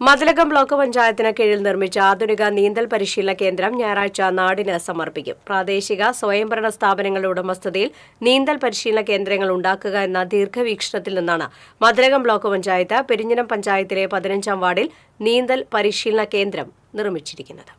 Mathilakam block പഞ്ചായത്തിന് കീഴിൽ നിർമ്മിച്ച ആധുനിക നീന്തൽ പരിശീലന കേന്ദ്രം ഞായറാഴ്ച നാടിന് സമർപ്പിക്കും. പ്രാദേശിക സ്വയംഭരണ സ്ഥാപനങ്ങളുടെ ഉടമസ്ഥതയിൽ നീന്തൽ പരിശീലന കേന്ദ്രങ്ങൾ ഉണ്ടാക്കുക എന്ന ദീർഘവീക്ഷണത്തിൽ നിന്നാണ് മതിലകം ബ്ലോക്ക് പഞ്ചായത്ത് പെരിഞ്ഞനം പഞ്ചായത്തിലെ പതിനഞ്ചാം വാർഡിൽ നീന്തൽ പരിശീലന കേന്ദ്രം നിർമ്മിച്ചിരിക്കുന്നത്.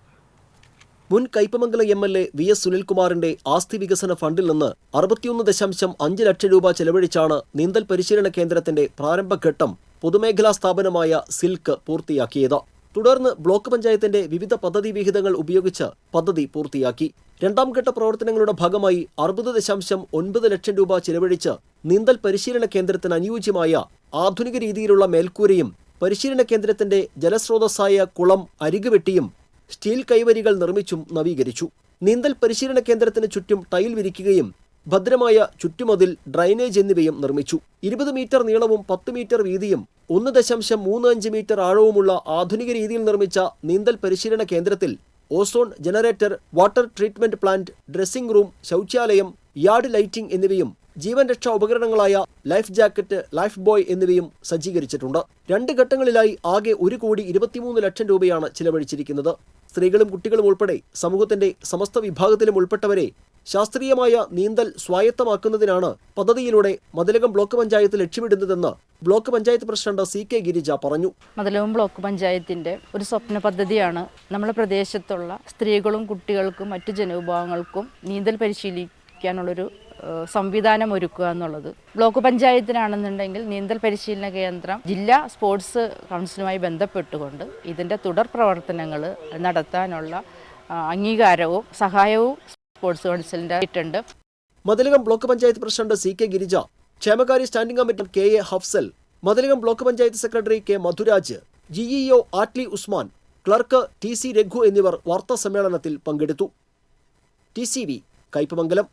മുൻ Kaipamangalam M L A V S സുനിൽകുമാറിന്റെ ആസ്തി വികസന ഫണ്ടിൽ നിന്ന് അറുപത്തിയൊന്ന് ദശാംശം അഞ്ച് ലക്ഷം രൂപ ചെലവഴിച്ചാണ് നീന്തൽ പരിശീലന കേന്ദ്രത്തിന്റെ പ്രാരംഭഘട്ടം പൊതുമേഖലാ സ്ഥാപനമായ സിൽക്ക് പൂർത്തിയാക്കിയത്. തുടർന്ന് ബ്ലോക്ക് പഞ്ചായത്തിന്റെ വിവിധ പദ്ധതി വിഹിതങ്ങൾ ഉപയോഗിച്ച് പദ്ധതി പൂർത്തിയാക്കി. രണ്ടാം ഘട്ട പ്രവർത്തനങ്ങളുടെ ഭാഗമായി അറുപത് ദശാംശം ഒൻപത് ലക്ഷം രൂപ ചെലവഴിച്ച് നീന്തൽ പരിശീലന കേന്ദ്രത്തിന് അനുയോജ്യമായ ആധുനിക രീതിയിലുള്ള മേൽക്കൂരയും പരിശീലന കേന്ദ്രത്തിന്റെ ജലസ്രോതസ്സായ കുളം അരികുവെട്ടിയും സ്റ്റീൽ കൈവരികൾ നിർമ്മിച്ചും നവീകരിച്ചു. നീന്തൽ പരിശീലന കേന്ദ്രത്തിന് ചുറ്റും ടൈൽ വിരിക്കുകയും ഭദ്രമായ ചുറ്റുമതിൽ ഡ്രൈനേജ് എന്നിവയും നിർമ്മിച്ചു. ഇരുപത് മീറ്റർ നീളവും പത്ത് മീറ്റർ വീതിയും ഒന്ന് ദശാംശം മൂന്ന് അഞ്ച് മീറ്റർ ആഴവുമുള്ള ആധുനിക രീതിയിൽ നിർമ്മിച്ച നീന്തൽ പരിശീലന കേന്ദ്രത്തിൽ ozone generator water treatment plant dressing room ശൗചാലയം യാർഡ് ലൈറ്റിംഗ് എന്നിവയും ജീവൻ രക്ഷാ ഉപകരണങ്ങളായ ലൈഫ് ജാക്കറ്റ് ലൈഫ് ബോയ് എന്നിവയും സജ്ജീകരിച്ചിട്ടുണ്ട്. രണ്ട് ഘട്ടങ്ങളിലായി ആകെ ഒരു കോടി ഇരുപത്തിമൂന്ന് ലക്ഷം രൂപയാണ് ചിലവഴിച്ചിരിക്കുന്നത്. സ്ത്രീകളും കുട്ടികളും ഉൾപ്പെടെ സമൂഹത്തിന്റെ സമസ്ത വിഭാഗത്തിലും ഉൾപ്പെട്ടവരെ ശാസ്ത്രീയമായ നീന്തൽ സ്വായത്തമാക്കുന്നതിനാണ് പദ്ധതിയിലൂടെ മതിലകം ബ്ലോക്ക് പഞ്ചായത്ത് ലക്ഷ്യമിടുന്നതെന്ന് block panchayat president C K Girija പറഞ്ഞു. മതിലകം ബ്ലോക്ക് പഞ്ചായത്തിന്റെ ഒരു സ്വപ്ന പദ്ധതിയാണ് നമ്മുടെ പ്രദേശത്തുള്ള സ്ത്രീകളും കുട്ടികൾക്കും മറ്റു ജനവിഭാഗങ്ങൾക്കും നീന്തൽ പരിശീലിക്കാനുള്ളൊരു സംവിധാനം ഒരുക്കുക എന്നുള്ളത്. ബ്ലോക്ക് പഞ്ചായത്തിനാണെന്നുണ്ടെങ്കിൽ നീന്തൽ പരിശീലന കേന്ദ്രം ജില്ലാ സ്പോർട്സ് കൗൺസിലുമായി ബന്ധപ്പെട്ടുകൊണ്ട് ഇതിന്റെ തുടർ പ്രവർത്തനങ്ങൾ നടത്താനുള്ള അംഗീകാരവും സഹായവും സ്പോർട്സ് കൗൺസിലിന്റെ ഇട്ടുണ്ട് Mathilakam block panchayat president C K Girija ക്ഷേമകാരി standing committee K A Hafsal Mathilakam block panchayat secretary K Madhuraj GEO Attly Usman clerk T C Raghu എന്നിവർ വാർത്താ സമ്മേളനത്തിൽ പങ്കെടുത്തു. T C V Kaipamangalam.